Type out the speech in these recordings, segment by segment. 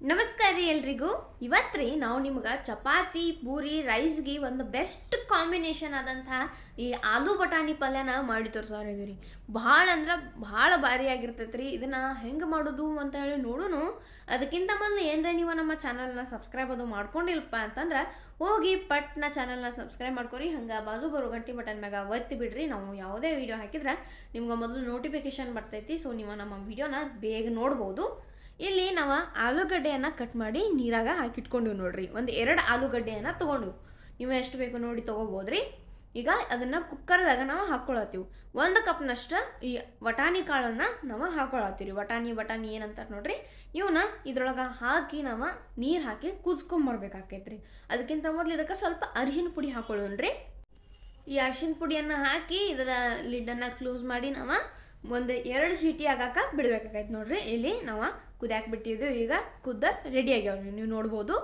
ನಮಸ್ಕಾರ ರೀ ಎಲ್ರಿಗೂ. ಇವತ್ತು ನಾವು ನಿಮ್ಗೆ ಚಪಾತಿ, ಪೂರಿ, ರೈಸ್ಗೆ ಒಂದು ಬೆಸ್ಟ್ ಕಾಂಬಿನೇಷನ್ ಆದಂತಹ ಈ ಆಲೂ ಬಟಾಣಿ ಪಲ್ಯನ ಮಾಡಿ ತೋರಿಸೋರಿದ್ದೀವಿ ರೀ. ಭಾಳ ಅಂದ್ರೆ ಭಾಳ ಭಾರಿ ಆಗಿರ್ತೈತೆ ರೀ ಇದನ್ನು ಹೆಂಗೆ ಮಾಡೋದು ಅಂತ ಹೇಳಿ ನೋಡೋನು. ಅದಕ್ಕಿಂತ ಮೊದಲು ಏನರ ನೀವು ನಮ್ಮ ಚಾನಲ್ನ ಸಬ್ಸ್ಕ್ರೈಬ್ ಅದು ಮಾಡ್ಕೊಂಡಿಲ್ಲಪ್ಪ ಅಂತಂದ್ರೆ ಹೋಗಿ ಪಟ್ನ ಚಾನಲ್ನ ಸಬ್ಸ್ಕ್ರೈಬ್ ಮಾಡ್ಕೊರಿ. ಹಂಗೆ ಬಾಜು ಬರೋ ಗಂಟೆ ಬಟನ್ ಮ್ಯಾಗ ಒತ್ತಿ ಬಿಡ್ರಿ. ನಾವು ಯಾವುದೇ ವಿಡಿಯೋ ಹಾಕಿದ್ರೆ ನಿಮ್ಗೆ ಮೊದಲು ನೋಟಿಫಿಕೇಶನ್ ಬರ್ತೈತಿ. ಸೊ ನೀವು ನಮ್ಮ ವಿಡಿಯೋನ ಬೇಗ ನೋಡ್ಬೋದು. ಇಲ್ಲಿ ನಾವು ಆಲೂಗಡ್ಡೆಯನ್ನು ಕಟ್ ಮಾಡಿ ನೀರಾಗ ಹಾಕಿಟ್ಕೊಂಡಿವಿ ನೋಡ್ರಿ. ಒಂದು ಎರಡು ಆಲೂಗಡ್ಡೆಯನ್ನು ತೊಗೊಂಡು. ನೀವು ಎಷ್ಟು ಬೇಕು ನೋಡಿ ತೊಗೋಬೋದ್ರಿ. ಈಗ ಅದನ್ನು ಕುಕ್ಕರ್ದಾಗ ನಾವು ಹಾಕ್ಕೊಳತ್ತೀವಿ ಒಂದು ಕಪ್ನಷ್ಟು ಈ ವಟಾಣಿ ಕಾಳನ್ನು ನಾವು ಹಾಕ್ಕೊಳತ್ತೀವಿ ವಟಾಣಿ ಬಟಾಣಿ ಏನಂತಾರೆ ನೋಡ್ರಿ. ಇವನ್ನ ಇದ್ರೊಳಗೆ ಹಾಕಿ ನಾವು ನೀರು ಹಾಕಿ ಕುದಿಸ್ಕೊಂಬರ್ಬೇಕಾಕೈತ್ರಿ ಅದಕ್ಕಿಂತ ಮೊದಲು ಇದಕ್ಕೆ ಸ್ವಲ್ಪ ಅರಿಶಿನ ಪುಡಿ ಹಾಕೊಳ್ಳೋಣ್ರಿ. ಈ ಅರಿಶಿನ ಪುಡಿಯನ್ನು ಹಾಕಿ ಇದರ ಲಿಡ್ಡನ್ನು ಕ್ಲೋಸ್ ಮಾಡಿ ನಾವು ಒಂದು ಎರಡು ಸೀಟಿ ಆಗಾಕ ಬಿಡ್ಬೇಕಾಗೈತೆ ನೋಡ್ರಿ. ಇಲ್ಲಿ ನಾವು ಕುದ್ಯಾಕೆ ಬಿಟ್ಟಿದ್ದು. ಈಗ ಕುದ್ದ ರೆಡಿ ಆಗ್ಯಾವ್ರಿ. ನೀವು ನೋಡ್ಬೋದು.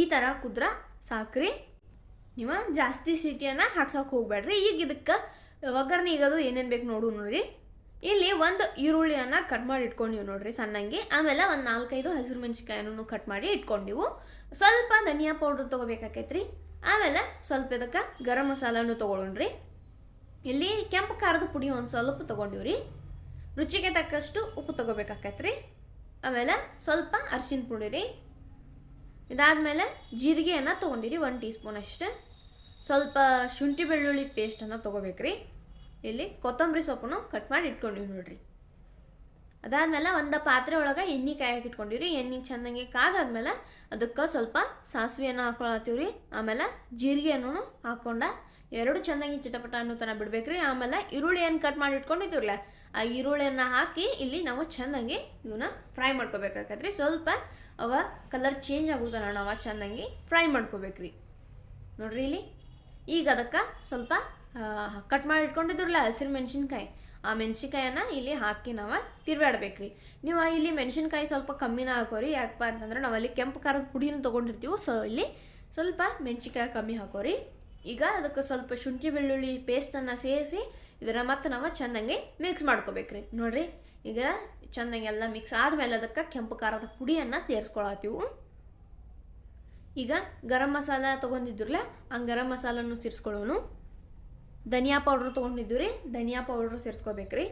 ಈ ಥರ ಕುದ್ರ ಸಾಕ್ರಿ. ನೀವು ಜಾಸ್ತಿ ಸೀಟಿಯನ್ನು ಹಾಕ್ಸೋಕೆ ಹೋಗ್ಬೇಡ್ರಿ ಈಗ ಇದಕ್ಕೆ ಒಗ್ಗರಣೆ ಈಗದು ಏನೇನು ಬೇಕು ನೋಡು ನೋಡ್ರಿ. ಇಲ್ಲಿ ಒಂದು ಈರುಳ್ಳಿಯನ್ನು ಕಟ್ ಮಾಡಿ ಇಟ್ಕೊಂಡಿವಿ ನೋಡ್ರಿ ಸಣ್ಣಂಗೆ. ಆಮೇಲೆ ಒಂದು ನಾಲ್ಕೈದು ಹಸಿರು ಮೆಣಸಿನ್ಕಾಯನ್ನು ಕಟ್ ಮಾಡಿ ಇಟ್ಕೊಂಡಿವು. ಸ್ವಲ್ಪ ಧನಿಯಾ ಪೌಡ್ರ್ ತೊಗೋಬೇಕಾಕೈತ್ರಿ. ಆಮೇಲೆ ಸ್ವಲ್ಪ ಇದಕ್ಕೆ ಗರಂ ಮಸಾಲನೂ ತೊಗೊಳೋಣ್ರಿ. ಇಲ್ಲಿ ಕೆಂಪು ಖಾರದ ಪುಡಿ ಒಂದು ಸ್ವಲ್ಪ ತೊಗೊಂಡಿವ್ರಿ. ರುಚಿಗೆ ತಕ್ಕಷ್ಟು ಉಪ್ಪು ತೊಗೋಬೇಕಾಕೈತ್ರಿ. ಆಮೇಲೆ ಸ್ವಲ್ಪ ಅರ್ಶಿನ ಪುಡಿ ರೀ. ಇದಾದಮೇಲೆ ಜೀರಿಗೆಯನ್ನು ತೊಗೊಂಡಿರಿ ಒಂದು ಟೀ ಸ್ಪೂನ್ ಅಷ್ಟೇ. ಸ್ವಲ್ಪ ಶುಂಠಿ ಬೆಳ್ಳುಳ್ಳಿ ಪೇಸ್ಟನ್ನು ತೊಗೋಬೇಕ್ರಿ. ಇಲ್ಲಿ ಕೊತ್ತಂಬರಿ ಸೊಪ್ಪನ್ನು ಕಟ್ ಮಾಡಿ ಇಟ್ಕೊಂಡಿವಿ ನೋಡಿರಿ. ಅದಾದಮೇಲೆ ಒಂದು ಪಾತ್ರೆ ಒಳಗೆ ಎಣ್ಣೆ ಕಾಯಕ್ಕೆ ಇಟ್ಕೊಂಡಿವ್ರಿ. ಎಣ್ಣೆ ಚೆನ್ನಾಗಿ ಕಾದಾದ್ಮೇಲೆ ಅದಕ್ಕೆ ಸ್ವಲ್ಪ ಸಾಸಿವೆಯನ್ನು ಹಾಕೊಳತ್ತೀವಿ ರೀ ಆಮೇಲೆ ಜೀರಿಗೆಯನ್ನು ಹಾಕ್ಕೊಂಡ ಎರಡು ಚೆನ್ನಾಗಿ ಚಿಟಪಟ ಅನ್ನೋ ಥರ ಬಿಡ್ಬೇಕ್ರಿ. ಆಮೇಲೆ ಈರುಳ್ಳಿಯನ್ನು ಕಟ್ ಮಾಡಿ ಇಟ್ಕೊಂಡಿದ್ದೀವಲ್ಲ ಆ ಈರುಳ್ಳಿಯನ್ನು ಹಾಕಿ ಇಲ್ಲಿ ನಾವು ಚೆನ್ನಾಗಿ ಇವನ್ನ ಫ್ರೈ ಮಾಡ್ಕೋಬೇಕಾಗತ್ರಿ. ಸ್ವಲ್ಪ ಅವ ಕಲರ್ ಚೇಂಜ್ ಆಗುತ್ತಲ್ಲ ನಾವು ಚೆನ್ನಾಗಿ ಫ್ರೈ ಮಾಡ್ಕೋಬೇಕ್ರಿ. ನೋಡ್ರಿ ಇಲ್ಲಿ. ಈಗ ಅದಕ್ಕೆ ಸ್ವಲ್ಪ ಕಟ್ ಮಾಡಿ ಇಟ್ಕೊಂಡಿದ್ರಲ್ಲ ಹಸಿರು ಮೆಣಸಿನ್ಕಾಯಿ, ಆ ಮೆಣಸಿನ್ಕಾಯನ್ನ ಇಲ್ಲಿ ಹಾಕಿ ನಾವು ತಿರ್ವಾಡ್ಬೇಕ್ರಿ ನೀವು ಇಲ್ಲಿ ಮೆಣಸಿನ್ಕಾಯಿ ಸ್ವಲ್ಪ ಕಮ್ಮಿನ ಹಾಕೋರಿ. ಯಾಕಪ್ಪ ಅಂತಂದ್ರೆ ನಾವು ಅಲ್ಲಿ ಕೆಂಪು ಖಾರದ ಪುಡಿನ ತೊಗೊಂಡಿರ್ತೀವಿ ಸೊ ಇಲ್ಲಿ ಸ್ವಲ್ಪ ಮೆಣಸಿನ್ಕಾಯಿ ಕಮ್ಮಿ ಹಾಕೋರಿ. ಈಗ ಅದಕ್ಕೆ ಸ್ವಲ್ಪ ಶುಂಠಿ ಬೆಳ್ಳುಳ್ಳಿ ಪೇಸ್ಟನ್ನು ಸೇರಿಸಿ ಇದರ ಮತ್ತೆ ನಾವು ಚೆನ್ನಾಗಿ ಮಿಕ್ಸ್ ಮಾಡ್ಕೋಬೇಕ್ರಿ. ನೋಡ್ರಿ, ಈಗ ಚೆನ್ನಾಗಿ ಎಲ್ಲ ಮಿಕ್ಸ್ ಆದಮೇಲೆ ಅದಕ್ಕೆ ಕೆಂಪು ಖಾರದ ಪುಡಿಯನ್ನು ಸೇರಿಸ್ಕೊಳತ್ತೀವಿ. ಈಗ ಗರಂ ಮಸಾಲ ತೊಗೊಂಡಿದ್ರಲ್ಲ, ಆ ಗರಂ ಮಸಾಲನ್ನು ಸೇರಿಸ್ಕೊಳ್ಳೋನು. ಧನಿಯಾ ಪೌಡ್ರ್ ತೊಗೊಂಡಿದ್ದೀವಿ ರೀ ಧನಿಯಾ ಪೌಡ್ರು ಸೇರಿಸ್ಕೋಬೇಕ್ರಿ.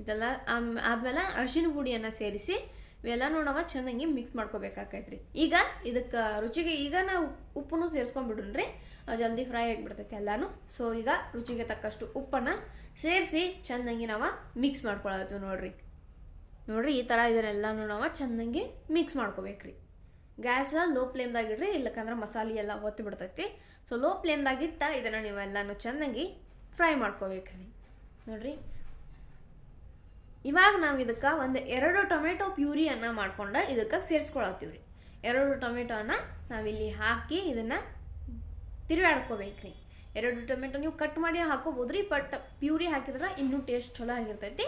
ಇದೆಲ್ಲ ಆಮೇಲೆ ಆದ್ಮೇಲೆ ಅರಿಶಿನ ಪುಡಿಯನ್ನು ಸೇರಿಸಿ ಇವೆಲ್ಲನೂ ನಾವು ಚೆನ್ನಾಗಿ ಮಿಕ್ಸ್ ಮಾಡ್ಕೋಬೇಕಾಕೈತ್ರಿ. ಈಗ ಇದಕ್ಕೆ ರುಚಿಗೆ ಈಗ ನಾವು ಉಪ್ಪನ್ನು ಸೇರಿಸ್ಕೊಂಡ್ಬಿಡ್ರಿ ಜಲ್ದಿ ಫ್ರೈ ಆಗಿಬಿಡ್ತೈತೆ ಎಲ್ಲಾನು. ಸೊ ಈಗ ರುಚಿಗೆ ತಕ್ಕಷ್ಟು ಉಪ್ಪನ್ನು ಸೇರಿಸಿ ಚೆನ್ನಾಗಿ ನಾವು ಮಿಕ್ಸ್ ಮಾಡ್ಕೊಳತ್ತೀವಿ ನೋಡ್ರಿ. ನೋಡ್ರಿ ಈ ಥರ ಇದನ್ನೆಲ್ಲನೂ ನಾವು ಚೆನ್ನಾಗಿ ಮಿಕ್ಸ್ ಮಾಡ್ಕೋಬೇಕ್ರಿ. ಗ್ಯಾಸ್ ಲೋ ಫ್ಲೇಮ್ದಾಗ ಇಡ್ರಿ, ಇಲ್ಲಕಂದ್ರೆ ಮಸಾಲೆ ಎಲ್ಲ ಒತ್ತಿ ಬಿಡ್ತೈತಿ. ಸೊ ಲೋ ಫ್ಲೇಮ್ದಾಗ ಇಟ್ಟ ಇದನ್ನು ನೀವೆಲ್ಲನೂ ಚೆನ್ನಾಗಿ ಫ್ರೈ ಮಾಡ್ಕೋಬೇಕ್ರಿ. ನೋಡ್ರಿ? ಇವಾಗ ನಾವು ಇದಕ್ಕೆ ಒಂದು ಎರಡು ಟೊಮೆಟೊ ಪ್ಯೂರಿಯನ್ನು ಮಾಡ್ಕೊಂಡು ಇದಕ್ಕೆ ಸೇರಿಸ್ಕೊಳತ್ತೀವಿ ರೀ ಎರಡು ಟೊಮೆಟೊನ ನಾವಿಲ್ಲಿ ಹಾಕಿ ಇದನ್ನು ತಿರುಗಾಡ್ಕೋಬೇಕ್ರಿ ಎರಡು ಟೊಮೆಟೊ ನೀವು ಕಟ್ ಮಾಡಿ ಹಾಕೋಬೋದು ರೀ ಬಟ್ ಪ್ಯೂರಿ ಹಾಕಿದ್ರೆ ಇನ್ನೂ ಟೇಸ್ಟ್ ಚಲೋ ಆಗಿರ್ತೈತಿ.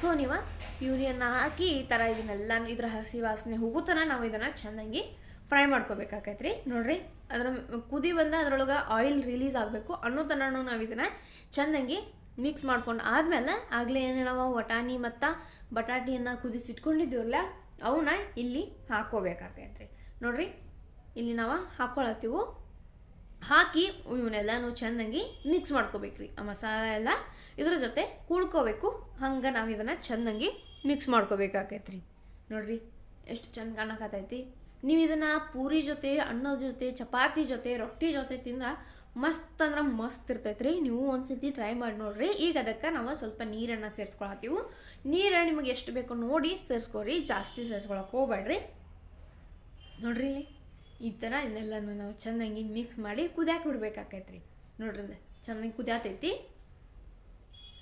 ಸೊ, ನೀವು ಪ್ಯೂರಿಯನ್ನು ಹಾಕಿ ಈ ಥರ ಇದನ್ನೆಲ್ಲ ಇದ್ರ ಹಸಿ ವಾಸನೆ ಹೋಗೋ ತನಕ ನಾವು ಇದನ್ನು ಚೆನ್ನಾಗಿ ಫ್ರೈ ಮಾಡ್ಕೋಬೇಕಾಕೈತ್ರಿ. ನೋಡ್ರಿ, ಅದರ ಕುದಿ ಬಂದ ಅದರೊಳಗೆ ಆಯಿಲ್ ರಿಲೀಸ್ ಆಗಬೇಕು. ಅನ್ನೋ ತನಕ ನಾವು ಇದನ್ನು ಚೆನ್ನಾಗಿ ಮಿಕ್ಸ್ ಮಾಡ್ಕೊಂಡು ಆದಮೇಲೆ ಆಗಲೇ ಏನು ನಾವು ವಟಾಣಿ ಮತ್ತು ಬಟಾಟಿಯನ್ನು ಕುದಿಸಿಟ್ಕೊಂಡಿದ್ದೀವಲ್ಲ ಅವನ್ನ ಇಲ್ಲಿ ಹಾಕ್ಕೋಬೇಕಾಗೈತ್ರಿ ನೋಡ್ರಿ, ಇಲ್ಲಿ ನಾವು ಹಾಕ್ಕೊಳತ್ತೀವು ಹಾಕಿ ಇವನ್ನೆಲ್ಲನೂ ಚೆನ್ನಾಗಿ ಮಿಕ್ಸ್ ಮಾಡ್ಕೋಬೇಕ್ರಿ. ಆ ಮಸಾಲೆ ಎಲ್ಲ ಇದ್ರ ಜೊತೆ ಕೂಡ್ಕೋಬೇಕು. ಹಂಗೆ ನಾವು ಇದನ್ನು ಚೆನ್ನಾಗಿ ಮಿಕ್ಸ್ ಮಾಡ್ಕೋಬೇಕಾಕೈತ್ರಿ ನೋಡ್ರಿ, ಎಷ್ಟು ಚಂದ ಕಾಣಕತ್ತೈತಿ. ನೀವು ಇದನ್ನು ಪೂರಿ ಜೊತೆ ಅನ್ನದ ಜೊತೆ, ಚಪಾತಿ ಜೊತೆ, ರೊಟ್ಟಿ ಜೊತೆ ತಿಂದ್ರೆ ಮಸ್ತ್ ಅಂದ್ರೆ ಮಸ್ತ್ ಇರ್ತೈತೆ ರೀ ನೀವು ಒಂದ್ಸತಿ ಟ್ರೈ ಮಾಡಿ ನೋಡ್ರಿ. ಈಗ ಅದಕ್ಕೆ ನಾವು ಸ್ವಲ್ಪ ನೀರನ್ನು ಸೇರಿಸ್ಕೊಳತ್ತೀವಿ. ನೀರು ನಿಮಗೆ ಎಷ್ಟು ಬೇಕೋ ನೋಡಿ ಸೇರಿಸ್ಕೊರಿ. ಜಾಸ್ತಿ ಸೇರಿಸ್ಕೊಳಕ್ಕೆ ಹೋಗ್ಬೇಡ್ರಿ ನೋಡ್ರಿ ಇಲ್ಲಿ. ಈ ಥರ ಇದನ್ನೆಲ್ಲನೂ ನಾವು ಚೆನ್ನಾಗಿ ಮಿಕ್ಸ್ ಮಾಡಿ ಕುದ್ಯಾಕೆ ಬಿಡ್ಬೇಕಾಕೈತ್ರಿ. ನೋಡ್ರಿ ಇದು ಚೆನ್ನಾಗಿ ಕುದ್ಯಾತೈತಿ.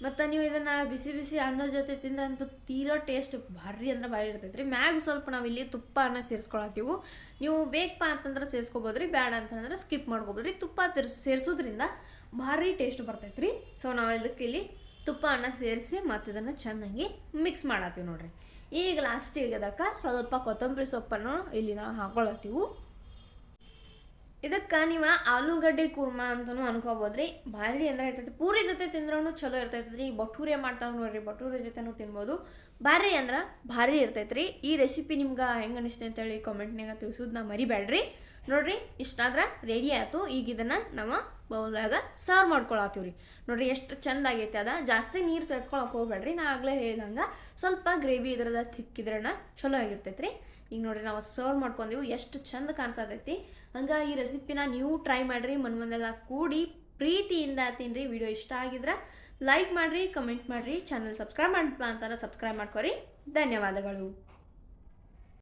ಮತ್ತು ನೀವು ಇದನ್ನು ಬಿಸಿ ಬಿಸಿ ಅನ್ನದ ಜೊತೆ ತಿಂದ್ರಂತೂ ತೀರೋ ಟೇಸ್ಟ್ ಭಾರಿ ಅಂದ್ರೆ ಭಾರಿ ಇರ್ತೈತೆ ರೀ ಮ್ಯಾಗ ಸ್ವಲ್ಪ ನಾವು ಇಲ್ಲಿ ಅನ್ನ ಸೇರಿಸ್ಕೊಳತ್ತೀವಿ. ನೀವು ಬೇಕಪ್ಪ ಅಂತಂದ್ರೆ ಸೇರಿಸ್ಕೊಬೋದು ರೀ ಬೇಡ ಅಂತಂದ್ರೆ ಸ್ಕಿಪ್ ಮಾಡ್ಕೊಬೋದು ರೀ ತುಪ್ಪ ತಿರ್ಸ್, ಸೇರಿಸೋದ್ರಿಂದ ಭಾರಿ ಟೇಸ್ಟ್ ಬರ್ತೈತೆ ರೀ ಸೊ ನಾವು ಇದಕ್ಕೆ ಇಲ್ಲಿ ತುಪ್ಪನ ಸೇರಿಸಿ ಮತ್ತು ಇದನ್ನು ಚೆನ್ನಾಗಿ ಮಿಕ್ಸ್ ಮಾಡತ್ತೀವಿ ನೋಡಿರಿ. ಈಗ ಲಾಸ್ಟಿಗೆ ಅದಕ್ಕೆ ಸ್ವಲ್ಪ ಕೊತ್ತಂಬರಿ ಸೊಪ್ಪನ್ನು ಇಲ್ಲಿ ನಾವು ಹಾಕೊಳತ್ತೀವಿ. ಇದಕ್ಕೆ ನೀವು ಆಲೂಗಡ್ಡೆ ಕುರ್ಮಾ ಅಂತಲೂ ಅನ್ಕೋಬೋದ್ರಿ. ಭಾರಿ ಅಂದ್ರೆ ಇರ್ತೈತಿ, ಪೂರಿ ಜೊತೆ ತಿಂದ್ರೂ ಚಲೋ ಇರ್ತೈತಿ ರೀ ಬಟೂರೆ ಮಾಡ್ತಾವೆ ನೋಡ್ರಿ, ಬಟೂರಿ ಜೊತೆನೂ ತಿನ್ಬೋದು. ಭಾರಿ ಅಂದ್ರೆ ಭಾರಿ ಇರ್ತೈತಿ ರೀ ಈ ರೆಸಿಪಿ ನಿಮ್ಗೆ ಹೆಂಗೆ ಅನಿಸ್ತೆ ಅಂತೇಳಿ ಕಾಮೆಂಟ್ನಾಗ ತಿಳಿಸೋದು ನಾ ಮರಿಬೇಡ್ರಿ ನೋಡ್ರಿ ಇಷ್ಟಾದ್ರೆ ರೆಡಿ ಆಯ್ತು. ಈಗ ಇದನ್ನು ನಾವು ಬೌಲ್ದಾಗ ಸರ್ವ್ ಮಾಡ್ಕೊಳತ್ತೀವಿ ರೀ ನೋಡ್ರಿ, ಎಷ್ಟು ಚಂದ ಆಗೈತೆ ಅದ. ಜಾಸ್ತಿ ನೀರು ಸೇರ್ಸ್ಕೊಳಕ್ಕೆ ಹೋಗ್ಬೇಡ್ರಿ ನಾ ಆಗಲೇ ಹೇಳ್ದಂಗೆ ಸ್ವಲ್ಪ ಗ್ರೇವಿ ಇದ್ರದ ತಿಕ್ಕಿದ್ರನ ಚಲೋ ಆಗಿರ್ತೈತೆ ರೀ ಈಗ ನೋಡ್ರಿ ನಾವು ಸರ್ವ್ ಮಾಡ್ಕೊಂಡೆವು ಎಷ್ಟು ಚಂದ ಕಾಣಿಸತೈತಿ. ಹಂಗೆ ಈ ರೆಸಿಪಿನ ನೀವು ಟ್ರೈ ಮಾಡಿರಿ ಮನ್ ಮಂದೆಲ್ಲ ಕೂಡಿ ಪ್ರೀತಿಯಿಂದ ತಿನ್ರಿ ವಿಡಿಯೋ ಇಷ್ಟ ಆಗಿದ್ರೆ ಲೈಕ್ ಮಾಡಿರಿ ಕಮೆಂಟ್ ಮಾಡಿರಿ ಚಾನಲ್ ಸಬ್ಸ್ಕ್ರೈಬ್ ಮಾಡ್ಬಾ ಅಂತಾರ ಸಬ್ಸ್ಕ್ರೈಬ್ ಮಾಡ್ಕೊರಿ. ಧನ್ಯವಾದಗಳು.